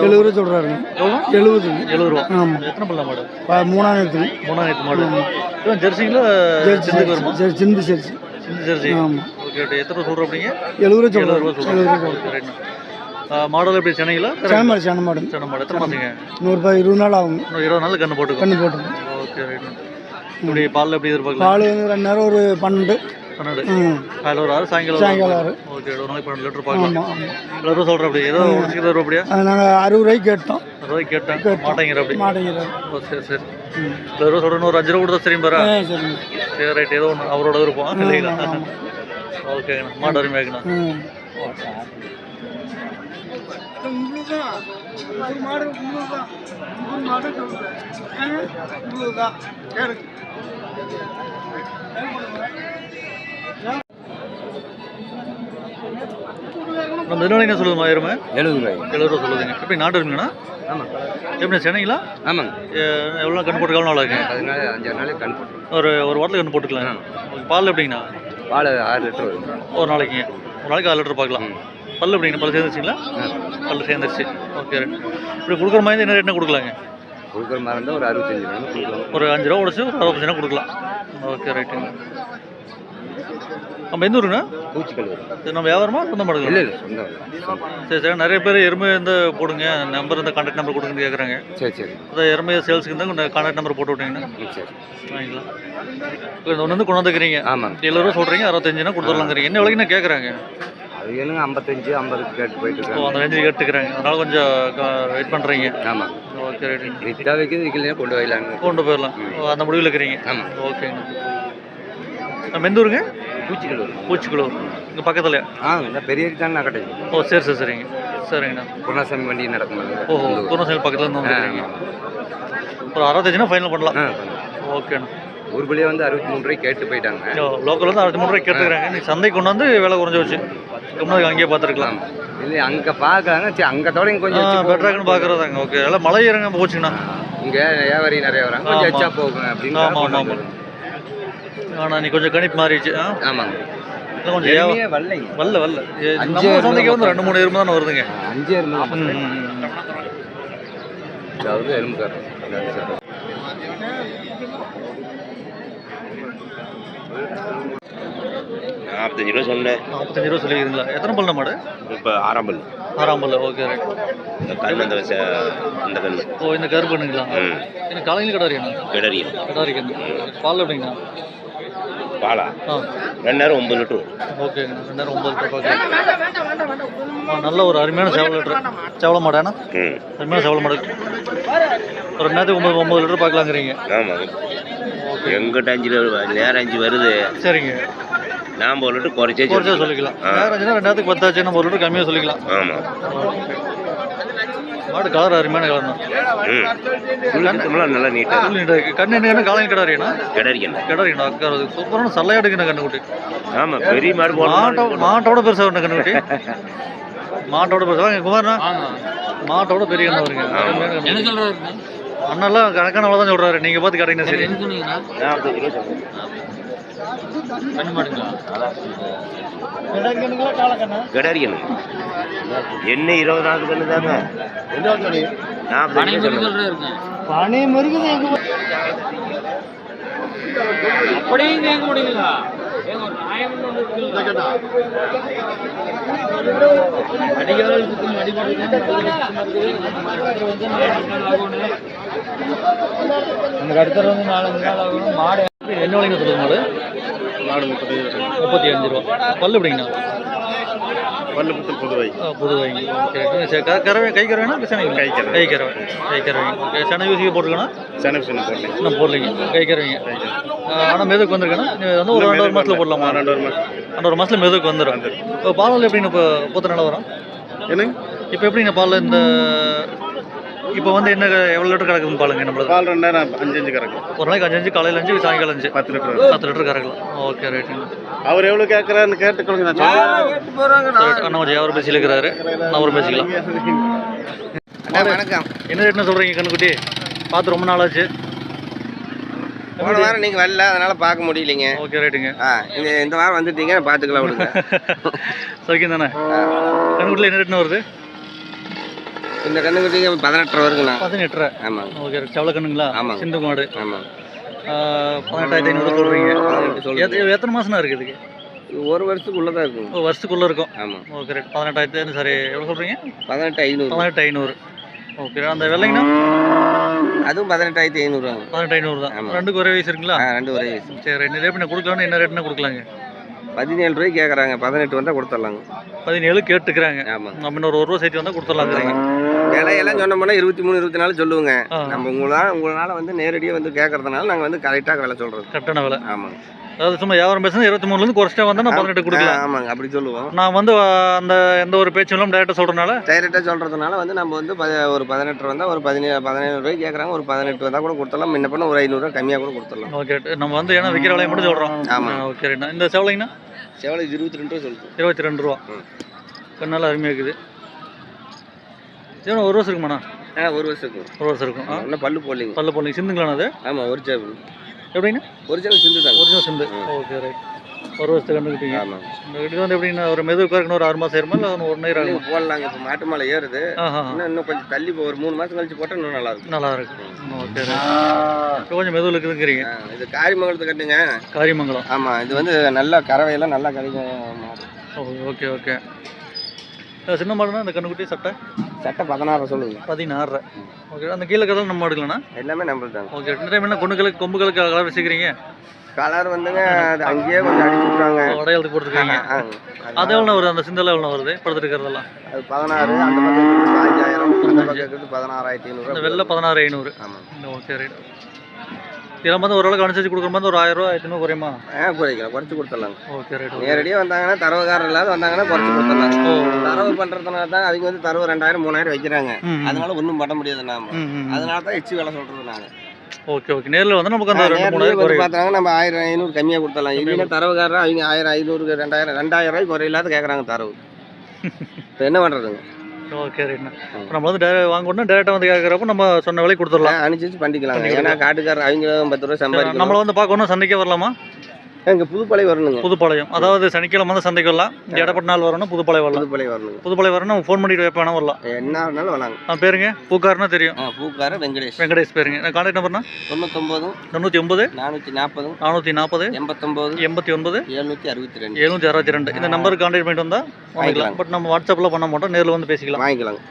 எழுபது ரூபா சொல்கிறாருங்க எழுபதுங்க எழுபது. ரூபா. ஆமாம் எத்தனை பல்ல மாடு? மூணாம் நேற்று மாடு. ஜெர்சிங்களா சிந்துக்கு வருமா சரி சிந்து சரி சிந்து ஜெர்சி. ஆமாம் ஓகே ஓகே. எத்தனை ரூபா சொல்கிற அப்படிங்க? எழுபது ரூபா எழுபது ரூபா எழுபது சொல்கிறேன் மாடல் எப்படி? சென்னைங்களா? சேன மாடு சேன மாடுங்க சென்னை மாடு. எத்தனை மாதங்க நூறுரூபா இருபது நாள் இன்னும் இருபது நாள் கண்ணு போட்டுக்கோ கண்ணு போட்டுங்க ஓகே ரைட்ண்ணா இப்படி பாலில் எப்படி எதிர்பார்க்கலாம் பால் வந்து ரெண்டு நேரம் ஒரு பன்னெண்டு. பன்னெண்டு ம். காலையில் ஒரு ஆறு சாயங்காலம் சாயங்காலம் ஆறு. ஓகே ஒரு நாளைக்கு பன்னெண்டு லிட்டர் பார்க்கலாம் எழுபது ரூபா சொல்கிறேன் அப்படி ஏதோ ஒரு சிக்கல் வரும் அப்படியா? நாங்கள் அறுபது ரூபாய்க்கு கேட்டோம். அறுபது கேட்டேன். மாட்டேங்கிற அப்படி. மாட்டேங்கிறாரு ஓ சரி சரி. ம். எழுபது ரூபா சொல்கிறேன் ஒரு அஞ்சு ரூபா கொடுத்தா சரியும் பாரு. சரிங்க. சரி ரைட் ஏதோ ஒன்று அவரோட விருப்பம் இல்லைங்களா? ஓகேங்கண்ணா மாடு அருமையாங்கண்ணா ம். நம்ம என்ன என்ன சொல்லுதுமா எருமை எழுபது ரூபாய். எழுபது ரூபா சொல்லுதுங்க எப்படி நாட்டு எருமைங்கண்ணா ஆமாம். எப்படி சென்னைங்களா? ஆமாங்க. எவ்வளோ கண் போட்டு நாள் ஆகுங்க? அதனால அஞ்சாறு நாளைக்கு கண் போட்டுருவோம் ஒரு ஒரு வாரத்தில் கண் போட்டுக்கலாம். பால் எப்படிங்கண்ணா? பால் ஆறு லிட்டர் ஒரு நாளைக்குங்க ஒரு நாளைக்கு ஆறு லிட்டர் பார்க்கலாம் பல்லு எப்படிங்கண்ணா? பல்லு சேர்ந்துருச்சுங்களா? பல்லு சேர்ந்துருச்சு. ஓகே. ரைட் இப்படி கொடுக்குற மாதிரி என்ன ரேட்னா கொடுக்கலாங்க? கொடுக்குற மாதிரி இருந்தால் ஒரு அறுபத்தஞ்சு ரூபா கொடுக்கலாம். ஒரு அஞ்சு ரூபா உடச்சு ஒரு அறுபத்தஞ்சு ரூபா கொடுக்கலாம். ஓகே ரைட்டுங்க. நம்ம எந்த ஊருங்க பூச்சிக்கல் நம்ம வியாபாரமா? சொந்த மாடுங்களா? இல்லை இல்லை. சரி சரி. நிறைய பேர் எருமை இந்த போடுங்க. நம்பர் இந்த கான்டாக்ட் நம்பர் கொடுங்கன்னு கேட்குறாங்க சரி சரி. அதான் எருமை சேல்ஸுக்கு இருந்தால் கொஞ்சம் கான்டாக்ட் நம்பர் போட்டு விட்டீங்கன்னா சரி. வாங்கிக்கலாம். இந்த ஒன்று வந்து கொண்டு வந்துக்கிறீங்க. எழுபது ரூபா சொல்கிறீங்க அறுபத்தஞ்சுனா கொடுத்துடலாங்கிறீங்க. என்ன விலைக்குன்னு கேட்குறாங்க அது என்னங்க ஐம்பத்தஞ்சு ஐம்பதுக்கு கேட்டு போயிட்டு அந்த ரேஞ்சுக்கு கேட்டுக்கிறாங்க. அதனால கொஞ்சம் வெயிட் பண்ணுறீங்க ஆமாம் ஓகே ரைட்டுங்க வித்தா வைக்கிறது விற்கலையா கொண்டு போயிடலாங்க. கொண்டு போயிடலாம். அந்த முடிவில் இருக்கிறீங்க. ஆமாம் ஓகேங்க. நம்ம எந்த ஊருங்க பூச்சிக்கல் வரும் பூச்சிக்குளூர் இங்கே பக்கத்தில் ஆ இந்த பெரிய தான் கட்டை ஓ சரி சரி சரிங்க. சரிங்கண்ணா. குருணாசாமி வண்டி நடக்கும் ஓஹோ குருணசேல் பக்கத்தில் இருந்து வந்துருக்கீங்க. ஒரு அறுபத்தஞ்சுனா ஃபைனல் பண்ணலாம். ஓகேண்ணா. ஊருக்குள்ளேயே வந்து அறுபத்தி மூணு ரூபாய்க்கு கேட்டு போயிட்டாங்க. லோக்கல் வந்து அறுபத்தி மூணு ரூபாய் கேட்டுக்கிறாங்க. நீ சந்தைக்கு கொண்டு வந்து விலை குறைஞ்சி வச்சு முன்னாடி அங்கேயே பார்த்துருக்கலாம். இல்லை அங்கே பார்க்கறாங்க. சரி அங்கே தொடங்கி கொஞ்சம் பெட்டராகனு பார்க்குறதாங்க. ஓகே எல்லாம் மலை இறங்க போச்சுங்கண்ணா. இங்கே வியாபாரி நிறைய வராங்க. கொஞ்சம். எச்சா போகும் அப்படின்னு ஆமாம் ஆமாம் ஆனால் நீ கொஞ்சம் கணிப்பு மாறிடுச்சு. ஆ? ஆமாங்க. கொஞ்சம் வரல வரல. ஏ, அஞ்சு சந்தைக்கு வந்து ரெண்டு மூணு எருமை தானே வருதுங்க. அஞ்சு ம். அதாவது எலும்புக்காரர். நாற்பத்தஞ்சு ரூபா சொன்னேன். நாற்பத்தஞ்சு ரூபா சொல்லிக்கிறீங்களா எத்தனை பல்ல மாடு இப்போ ஆறாம் பல்ல. ஓகே ரைட் இந்த கண் அந்த இந்த கண் ஓ இந்த எனக்கு காலையில் கடாரியாண்ணா கிடரியும் கடாரிக்கண்ணா. பால் எப்படிங்கண்ணா? பாலா ஆ. ரெண்டு நேரம் ஒம்பது லிட்டர் வரும். ஓகேங்க ரெண்டாயிரம் ஒம்பது லிட்டர் ஆ, நல்ல ஒரு அருமையான சேவல் லிட்டர். சேவல மாடாண்ணா ம். அருமையான சேவல மாடு. ஒரு ரெண்டு நேரத்துக்கு ஒம்பது ஒம்பது லிட்டர் பார்க்கலாங்கிறீங்க. ஆமாங்க எங்கிட்ட அஞ்சு நேரம் அஞ்சு வருது. சரிங்க. நாம் ஒரு லிட்டர் குறைச்சே குறைச்சா. சொல்லிக்கலாம். வேறு அஞ்சுனா ரெண்டாயிரத்துக்கு பத்தாச்சு நம்ம ஒரு லிட்டர் கம்மியாக சொல்லிக்கலாம். ஆமாம் மாடு கலர் அருமையான கலர் நல்லா நீட்டாக கண்ணு என்ன காலையில் கடாரியாண்ணா கிடரிக்கணும் கிடாரிங்கண்ணா அக்கா அது சூப்பரான சல்லையாடுக்குண்ணா கண்ணுக்குட்டி ஆமாம் பெரிய மாடு மாட்டோ மாட்டோட பெருசாக வரணும் கண்ணுக்குட்டி மாட்டோட பெருசா வாங்க குமார்ண்ணா. மாட்டோட பெரிய கண்ணு வருங்க. அண்ணெல்லாம் கணக்கான அவ்வளோ தான் சொல்கிறாரு நீங்கள் பார்த்து கடைங்க சரி. நாற்பத்தஞ்சு ரூபா சொன்னேன் கிடரிக்கணும் என்ன இருபது நாள் கண்ணு தாங்க நாற்பத்தஞ்சு ரூபா சொன்னேன் பனி மறுக்குது எங்க என்ன விலைங்க சொல்லுங்க மாடு? நாடு முப்பது முப்பத்தி அஞ்சு ரூபா. பல்லு எப்படிங்கண்ணா? பல்லு புத்தல் புதுவை ஆ, புது வாங்கி. ஓகே. சரி க- கறவை கை கறவைனா கை கறவை. கை கறவை. கை கறவை. ஓகே. சென்னை யூசிக்கு போட்டுருக்கணும் செனப் சின்ன போடல. இன்னும் போடலைங்க. கை கறவைங்க. ஆனால் மெதுக்கு வந்திருக்கேன்னா வந்து ஒரு ரெண்டு ஒரு மாதத்தில் போடலாமா? ரெண்டு ஒரு மாதம் ரெண்டு ஒரு மாதத்தில் மெதுக்கு வந்துடும் இப்போ பால் எப்படின்னு இப்போ பூத்த நல்லா வரும் என்னங்க? இப்போ எப்படிங்க பால் இந்த இப்போ வந்து என்ன எவ்வளோ லிட்டர் கறக்குது பாலுங்க நம்மளது. பால் ரெண்டாயிரம் அஞ்சு அஞ்சு கறக்கும். ஒரு நாளைக்கு அஞ்சு அஞ்சு காலையில் அஞ்சு சாயங்காலம் அஞ்சு. பத்து லிட்டர் பத்து லிட்டர் கறக்கலாம். ஓகே ரைட்டுங்க அவர் எவ்வளோ கேட்குறாருன்னு கேட்டுக்கொள்ளுங்க. நான். சரி, அண்ணா கொஞ்சம் அவர் பேசி இருக்கிறாரு. நான் ஒரு பேசிக்கலாம். வணக்கம். என்ன ரேட்னு சொல்கிறீங்க கண்ணுக்குட்டி? பார்த்து ரொம்ப நாள் ஆச்சு போன வாரம் நீங்கள் வரல அதனால் பார்க்க முடியலைங்க. ஓகே ரைட்டுங்க ஆ இந்த இந்த வாரம் வந்துட்டீங்க பார்த்துக்கலாம் விடுங்க சரிங்க தானே கண்ணுக்குட்டியில் என்ன ரேட்னு வருது? இந்த கண்ணுக்குட்டிங்க பதினெட்டரை வருங்கண்ணா பதினெட்டரை. ஆமாங்க ஓகே செவல கண்ணுங்களா ஆமாங்க. சிந்து மாடு ஆஹ், பதினெட்டாயிரத்தி ஐநூறு சொல்கிறீங்க பதினெட்டு எத்தனை மாசம்னா இருக்குது இதுக்கு? இது ஒரு வருஷத்துக்குள்ளே தான் இருக்குங்க ஒரு வருஷத்துக்குள்ளே இருக்கும். ஆமாம் ஓகே ரைட். பதினெட்டாயிரத்தி சரி. எவ்வளோ சொல்கிறீங்க பதினெட்டு ஐநூறு. பதினெட்டு ஐநூறு. ஓகே அந்த வெள்ளைங்கண்ணா அதுவும் பதினெட்டாயிரத்தி ஐநூறுவாங்க பதினெட்டு ஐநூறு தான். ஆமாம். ரெண்டுக்கு ஒரே வயசு இருக்குங்களா? ரெண்டு ஒரே வயசு. சரி ரெண்டு ரேட் கொடுக்கலாம்னு என்ன ரேட்னா கொடுக்கலாங்க? பதினேழு ரூபாய்க்கு கேட்குறாங்க பதினெட்டு வந்தால் கொடுத்துட்லாங்க. பதினேழு கேட்டுக்கிறாங்க. ஆமாம் நம்ம ஒரு ரூபா சேர்த்து வந்தால் கொடுத்துடலாங்கிறீங்க. விலையெல்லாம் சொன்னோம்னா இருபத்தி மூணு இருபத்தி நாலு சொல்லுவோங்க. நம்ம உங்களால் உங்களால் வந்து நேரடியாக வந்து கேட்கறதுனால நாங்கள் வந்து கரெக்டாக விலை சொல்கிறது கரெக்டான விலை. ஆமாங்க. அதாவது சும்மா வியாபாரம் பேசுனா இருபத்தி மூணுலேருந்து குறைச்சிட்டா வந்தால் நான் பதினெட்டு கொடுக்கலாம். ஆமாங்க அப்படி சொல்லுவோம். நான் வந்து அந்த எந்த ஒரு பேச்சும் இல்லாமல் டேரெக்டாக சொல்கிறனால டைரெக்டாக சொல்கிறதுனால வந்து நம்ம வந்து ப ஒரு பதினெட்டு வந்தால் ஒரு பதினேழு பதினேழு ரூபாய்க்கு கேட்குறாங்க ஒரு பதினெட்டு வந்தால் கூட கொடுத்துடலாம். முன்ன பண்ண ஒரு ஐநூறுரூவா கம்மியாக கூட கொடுத்துடலாம். ஓகே நம்ம வந்து ஏன்னா விற்கிற விலையை மட்டும் சொல்கிறோம் ஆமா. ஓகே ரைட்ண்ணா இந்த செவலைங்கண்ணா? செவலை இருபத்தி ரெண்டு ரூபா சொல்லுது. இருபத்தி ரெண்டு ரூபா. ம். கண்ணால் அருமையாக இருக்குது. ஏன்னா ஒரு வருஷம் இருக்குமாண்ணா? ஆ ஒரு வருஷத்துக்கு ஒரு வருஷம் இருக்கும். ஆ. இன்னும் பல்லு போடலிங்க. பல்ல போடலிங்க. சிந்துங்களாண்ணா அது? ஆமாம் ஒரு சேவல் எப்படிங்கண்ணா ஒரு சேவல் சிந்து தாங்க. ஒரிஜினல் சிந்து. ஓகே ரைட் ஒரு வருஷத்துக்கு கண்டுக்கிட்டீங்க இந்த இது வந்து எப்படின்னா ஒரு மெதுவாக இருக்கணும் ஒரு ஆறு மாதம் ஏறுமா இல்லை ஒரு நேரம் ஆகுமா? போடலாங்க. இப்போ மாட்டு மலை ஏறுது. இன்னும் இன்னும் கொஞ்சம் தள்ளி ஒரு மூணு மாதம் கழிச்சு போட்டால் இன்னும் நல்லா இருக்கும். நல்லா இருக்கு ஓகே கொஞ்சம் மெதுவில் இருக்குதுங்கிறீங்க. இது காரிமங்கலத்து கட்டுங்க. காரியமங்கலம் ஆமாம் இது வந்து நல்லா கறவையெல்லாம் நல்லா கிடைக்கும் ஓகே ஓகே சின்ன மாடுனா இந்த கண்ணுக்குட்டி சட்டை சட்டை பதினாறு சொல்லுங்க பதினாறு ஓகே அந்த கீழே கதல் நம்ம எடுக்கலண்ணா? எல்லாமே நம்மளுக்கு தாங்க ஓகே ரெண்டு டைம் என்ன கொண்டுகளுக்கு கொம்புகளுக்கு கலர் வச்சுக்கிறீங்க? கலர் வந்துங்க அது அங்கேயே கொஞ்சம் அடிச்சு விட்றாங்க உடையாளத்துக்கு போட்டுருக்கீங்க. அது எவ்வளோ வருது அந்த சிந்தல் எவ்வளோ வருது? படுத்துட்டு இருக்கிறதெல்லாம் அது பதினாறு அந்த பக்கம் அந்த இருக்கிறது பதினாறாயிரத்தி இந்த ஐநூறுரூவா வெள்ளை பதினாறு ஐநூறு. ஆமாம். ஓகே ரைட் இதெல்லாம் வந்து ஓரளவுக்கு அனுசரிச்சு கொடுக்குற மாதிரி ஒரு ஆயிரம் ரூபா ஐநூறு குறையுமா? ஆ குறைக்கலாம். குறைச்சி கொடுத்துடலாங்க ஓகே ரைட் நேரடியாக வந்தாங்கன்னா தரவுக்காரர் இல்லாத வந்தாங்கன்னா குறைச்சி கொடுத்துடலாங்க ஓ. தரவு பண்ணுறதுனால தான் அவங்க வந்து தரவு ரெண்டாயிரம் மூணாயிரம் வைக்கிறாங்க. அதனால ஒன்றும் பண்ண முடியாது நாம. அதனால தான் எச்சு வேலை சொல்கிறது நாங்கள் ஓகே ஓகே. நேரில் வந்து நமக்கு அந்த ரெண்டு மூணாயிரம் பார்த்தாங்க நம்ம ஆயிரம் ஐநூறு கம்மியாக கொடுத்துடலாம். இல்லைன்னா தரவுக்காரர் அவங்க ஆயிரம் ஐநூறு ரெண்டாயிரம் ரெண்டாயிரம் ரூபாய்க்கு குறையில்லாத கேட்குறாங்க தரவு. இப்போ என்ன பண்ணுறதுங்க ஓகே ரைட்ண்ணா நம்ம வந்து டேரக்ட் வாங்கணும்னா டேரெக்டாக வந்து கேட்குறப்ப நம்ம சொன்ன விலை கொடுத்துடலாம். அனுசரிச்சு பண்ணிக்கலாங்க. ஏன்னா காட்டுக்காரர் அவங்க பத்து ரூபா சம்பாதிக்கணும். நம்மளை வந்து பார்க்கணும் சந்தைக்கே வரலாமா? இங்கே புதுப்பளை வரணுங்க. புதுப்பாளையம். அதாவது சனிக்கிழமை வந்து சந்தைக்கு வரலாம் இடப்பட்ட நாள் வரணும் புதுப்பாளையம் வரலாம். புதுப்பளை வரணுங்க. புதுப்பாளையம் வரணும் ஃபோன் பண்ணிட்டு எப்போ வேணா வரலாம். என்ன வேணாலும் வரலாங்க. ஆ பேருங்க? பூக்காருன்னா தெரியும். பூக்கார வெங்கடேஷ். வெங்கடேஷ் பேருங்க. கான்டாக்ட் நம்பர்னா தொண்ணூத்தொம்போதும் தொண்ணூற்றி ஒன்பது நானூற்றி நாற்பதும் நானூற்றி நாற்பது எண்பத்தொம்போது எண்பத்தி ஒன்பது எழுநூற்றி அறுபத்தி ரெண்டு. எழுநூற்றி அறுபத்தி ரெண்டு. இந்த நம்பருக்கு கான்டாக்ட் பண்ணிட்டு வந்தால் வாங்கிக்கலாம். வாங்கிக்கலாம். பட் நம்ம வாட்ஸ்அப்பில் பண்ண மாட்டோம் நேரில் வந்து பேசிக்கலாம். வாங்கிக்கலாங்க.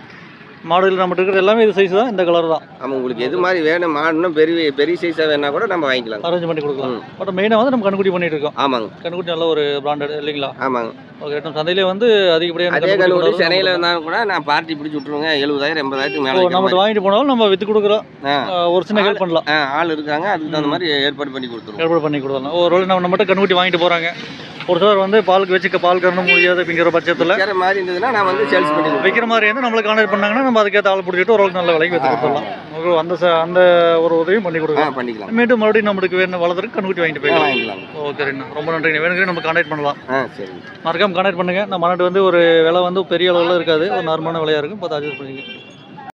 மாடல் நம்மகிட்ட இருக்கிற எல்லாமே இது சைஸ் தான். இந்த கலர் தான். ஆமாம் உங்களுக்கு எது மாதிரி வேணும் மாடுன்னா பெரிய பெரிய சைஸாக வேணா கூட நம்ம வாங்கிக்கலாங்க அரேஞ்ச் பண்ணி கொடுக்கலாம். பட் மெயினாக வந்து நம்ம கண்ணுக்குட்டி பண்ணிட்டு இருக்கோம். ஆமாங்க. கண்ணுக்குட்டி நல்ல ஒரு பிராண்டட் இல்லைங்களா? ஆமாங்க. ஓகே நம்ம சந்தையிலே வந்து அதிகப்படியான அதே கொண்டு சென்னையில் இருந்தாலும் கூட நான் பார்ட்டி பிடிச்சி விட்ருவேங்க எழுபதாயிரம் எண்பதாயிரத்துக்கு நம்ம- மேலே நம்மகிட்ட வாங்கிட்டு போனாலும் நம்ம வித்து கொடுக்குறோம். ஒரு சின்ன ஹெல்ப் பண்ணலாம். ஆள் இருக்காங்க. அதுக்கு தகுந்த மாதிரி ஏற்பாடு பண்ணி கொடுத்துருவோம். ஏற்பாடு பண்ணி கொடுக்கலாம் ஒரு நம்ம நம்மகிட்ட கண்ணுக்குட்டி வாங்கிட்டு போகிறாங்க ஒரு சிலர் வந்து பாலுக்கு வச்சுக்க பால் கறந்து முடியாது அப்படிங்கிற பட்சத்தில் வேற மாதிரி இருந்ததுன்னா நான் வந்து சேல்ஸ் பண்ணி விற்கிற மாதிரி இருந்து நம்மளை கான்டாக்ட் பண்ணாங்கன்னா நம்ம அதுக்கேற்ற ஆள் பிடிச்சிட்டு ஓரளவுக்கு நல்ல விலைக்கு விற்று கொடுத்துடலாம். அந்த அந்த ஒரு உதவியும் பண்ணி கொடுக்கலாம். பண்ணிக்கலாம். மீண்டும் மறுபடியும் நம்மளுக்கு வேணும் வளர்த்துருக்கு கண்ணுக்குட்டி வாங்கிட்டு போயிடலாம் வாங்கிக்கலாம். ஓகே சரிண்ணா ரொம்ப நன்றிங்க. வேணுங்க நம்ம கான்டாக்ட் பண்ணலாம். சரிங்க மறக்காம கான்டாக்ட் பண்ணுங்க. நம்ம மாநாட்டு வந்து ஒரு விலை வந்து பெரிய அளவில் இருக்காது. ஒரு நார்மலான விலையாக இருக்கும். பார்த்து அட்ஜஸ்ட் பண்ணிக்க